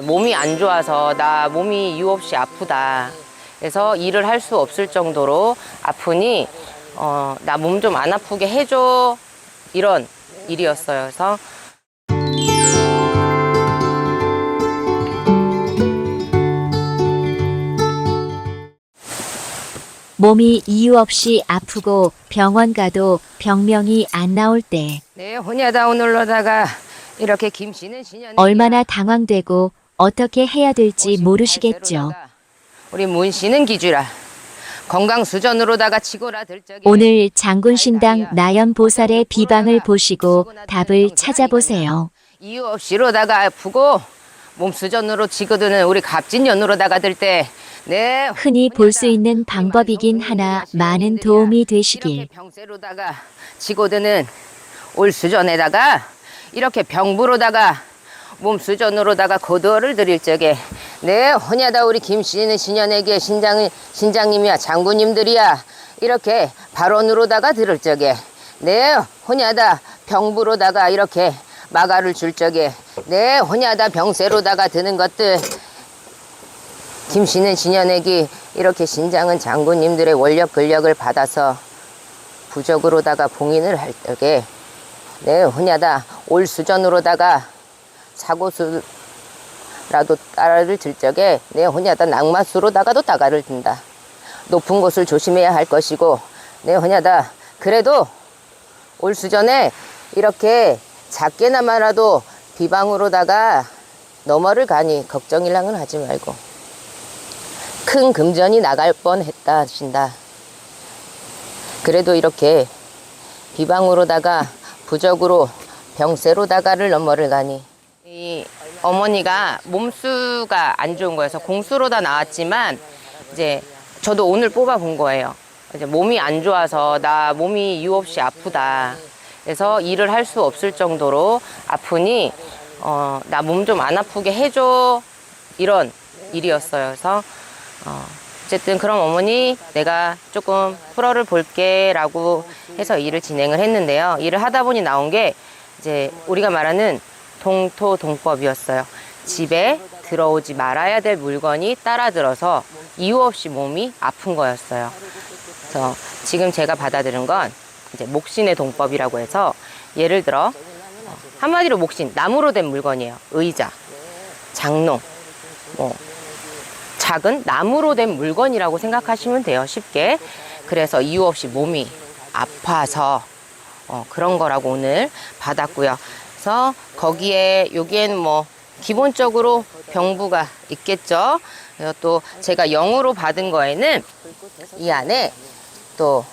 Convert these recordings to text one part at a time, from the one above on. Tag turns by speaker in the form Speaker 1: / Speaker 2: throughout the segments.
Speaker 1: 몸이 안 좋아서 나 몸이 이유 없이 아프다. 그래서 일을 할 수 없을 정도로 아프니 어, 나 몸 좀 안 아프게 해줘 이런 일이었어요. 그래서
Speaker 2: 몸이 이유 없이 아프고 병원 가도 병명이 안 나올 때
Speaker 1: 네 혼야다 오늘로다가 이렇게 김씨는
Speaker 2: 얼마나 당황되고 어떻게 해야 될지 모르시겠죠.
Speaker 1: 우리 문 씨는 기주라 건강 수전으로다가 치고라 들 적에
Speaker 2: 오늘 장군 신당 나연 보살의 비방을 보시고 답을 찾아보세요.
Speaker 1: 이유 없이로다가 아프고 몸 수전으로 치고드는 우리 갑진년으로다가 들때 네,
Speaker 2: 흔히 볼 수 있는 방법이긴 하나 많은 도움이 되시길.
Speaker 1: 이렇게 병세로다가 치고드는 올 수전에다가 이렇게 병부로다가 몸 수전으로다가 고도를 드릴 적에 네 혼야다 우리 김씨는 신년에게 신장 신장님이야 장군님들이야 이렇게 발언으로다가 들을 적에 네 혼야다 병부로다가 이렇게 마가를 줄 적에 네 혼야다 병세로다가 드는 것들. 김씨는 신현에게 이렇게 신장은 장군님들의 원력 근력을 받아서 부적으로다가 봉인을 할 적에 네 혼야다 올 수전으로다가 사고수라도 따라를 들 적에 내 혼야다 낙마수로다가도 따가를 든다. 높은 곳을 조심해야 할 것이고 내 혼야다 그래도 올 수전에 이렇게 작게나마라도 비방으로다가 너머를 가니 걱정일랑은 하지 말고 큰 금전이 나갈 뻔했다 하신다. 그래도 이렇게 비방으로다가 부적으로 병세로다가를 넘어를 가니 이 어머니가 몸수가 안 좋은 거여서 공수로 다 나왔지만 이제 저도 오늘 뽑아 본 거예요. 이제 몸이 안 좋아서 나 몸이 이유 없이 아프다. 그래서 일을 할 수 없을 정도로 아프니 어, 나 몸 좀 안 아프게 해줘 이런 일이었어요. 그래서 어, 어쨌든 그럼 어머니 내가 조금 풀어를 볼게라고 해서 일을 진행을 했는데요. 일을 하다 보니 나온 게 이제 우리가 말하는 동토동법이었어요. 집에 들어오지 말아야 될 물건이 따라 들어서 이유 없이 몸이 아픈 거였어요. 그래서 지금 제가 받아들인 건 이제 목신의 동법이라고 해서 예를 들어 어, 한마디로 목신 나무로 된 물건이에요. 의자, 장롱, 뭐 작은 나무로 된 물건이라고 생각하시면 돼요. 쉽게. 그래서 이유 없이 몸이 아파서 어, 그런 거라고 오늘 받았고요. 그래서 거기에 여기에는 뭐 기본적으로 병부가 있겠죠. 그리고 또 제가 영으로 받은 거에는 이 안에 또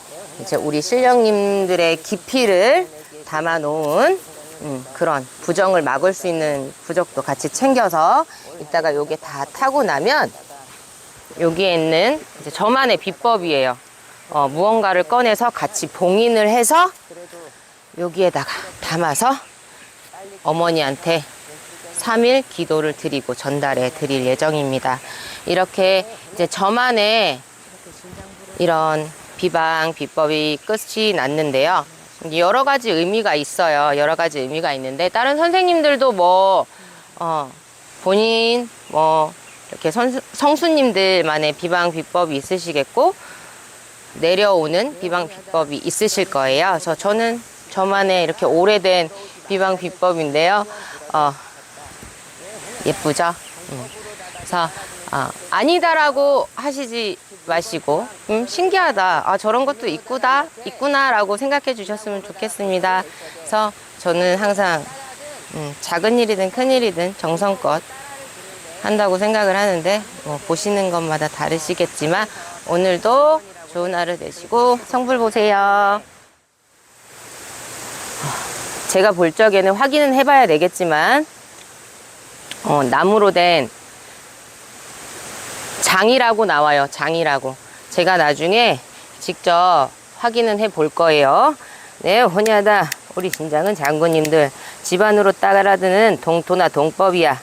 Speaker 1: 이제 우리 신령님들의 기피를 담아 놓은 음, 그런 부정을 막을 수 있는 부적도 같이 챙겨서 이따가 요게 다 타고 나면 여기에 있는 이제 저만의 비법이에요. 어, 무언가를 꺼내서 같이 봉인을 해서 여기에다가 담아서 어머니한테 3일 기도를 드리고 전달해 드릴 예정입니다. 이렇게 이제 저만의 이런 비방 비법이 끝이 났는데요. 여러 가지 의미가 있어요. 여러 가지 의미가 있는데 다른 선생님들도 뭐 어, 본인 뭐 이렇게 선, 성수님들만의 비방 비법이 있으시겠고 내려오는 비방 비법이 있으실 거예요. 그래서 저는 저만의 이렇게 오래된 비방 비법인데요. 어, 예쁘죠? 음. 어, 아니다라고 하시지 마시고 음, 신기하다. 아 저런 것도 있구다, 있구나라고 생각해 주셨으면 좋겠습니다. 그래서 저는 항상 음, 작은 일이든 큰 일이든 정성껏 한다고 생각을 하는데 뭐 보시는 것마다 다르시겠지만 오늘도 좋은 하루 되시고 성불 보세요. 제가 볼 적에는 확인은 해봐야 되겠지만 어, 나무로 된 장이라고 나와요. 장이라고. 제가 나중에 직접 확인은 해 볼 거예요. 네, 혼야다. 우리 진장은 장군님들 집안으로 따라드는 동토나 동법이야.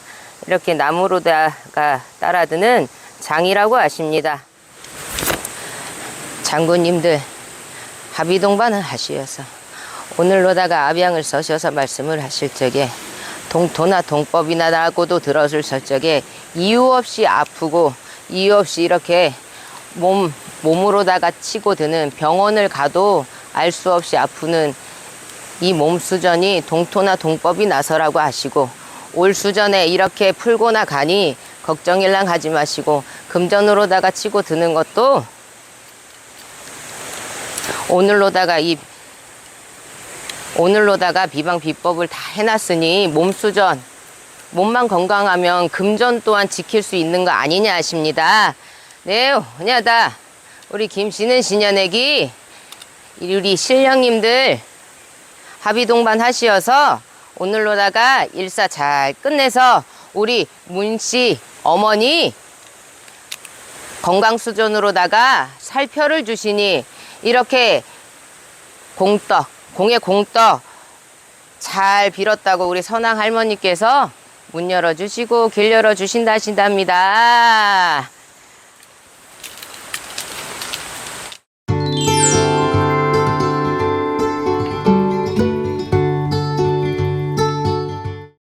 Speaker 1: 이렇게 나무로다가 따라드는 장이라고 하십니다. 장군님들 합의동반을 하시어서 오늘로다가 압양을 써셔서 말씀을 하실 적에 동토나 동법이나 나고도 들었을 설적에 이유 없이 아프고 이유 없이 이렇게 몸 몸으로다가 치고 드는 병원을 가도 알 수 없이 아프는 이 몸 수전이 동토나 동법이 나서라고 하시고 올 수전에 이렇게 풀고 나 가니 걱정일랑 하지 마시고 금전으로다가 치고 드는 것도 오늘로다가 이 오늘로다가 비방 비법을 다 해놨으니 몸수전 몸만 건강하면 금전 또한 지킬 수 있는 거 아니냐 하십니다. 네, 혼야다. 우리 김씨는 신년애기 우리 신령님들 합의 동반 하시어서 오늘로다가 일사 잘 끝내서 우리 문씨 어머니 건강 수준으로다가 살펴를 주시니 이렇게 공떡 공의 공떡 잘 빌었다고 우리 선왕 할머니께서 문 열어 주시고 길 열어 주신다 하신답니다.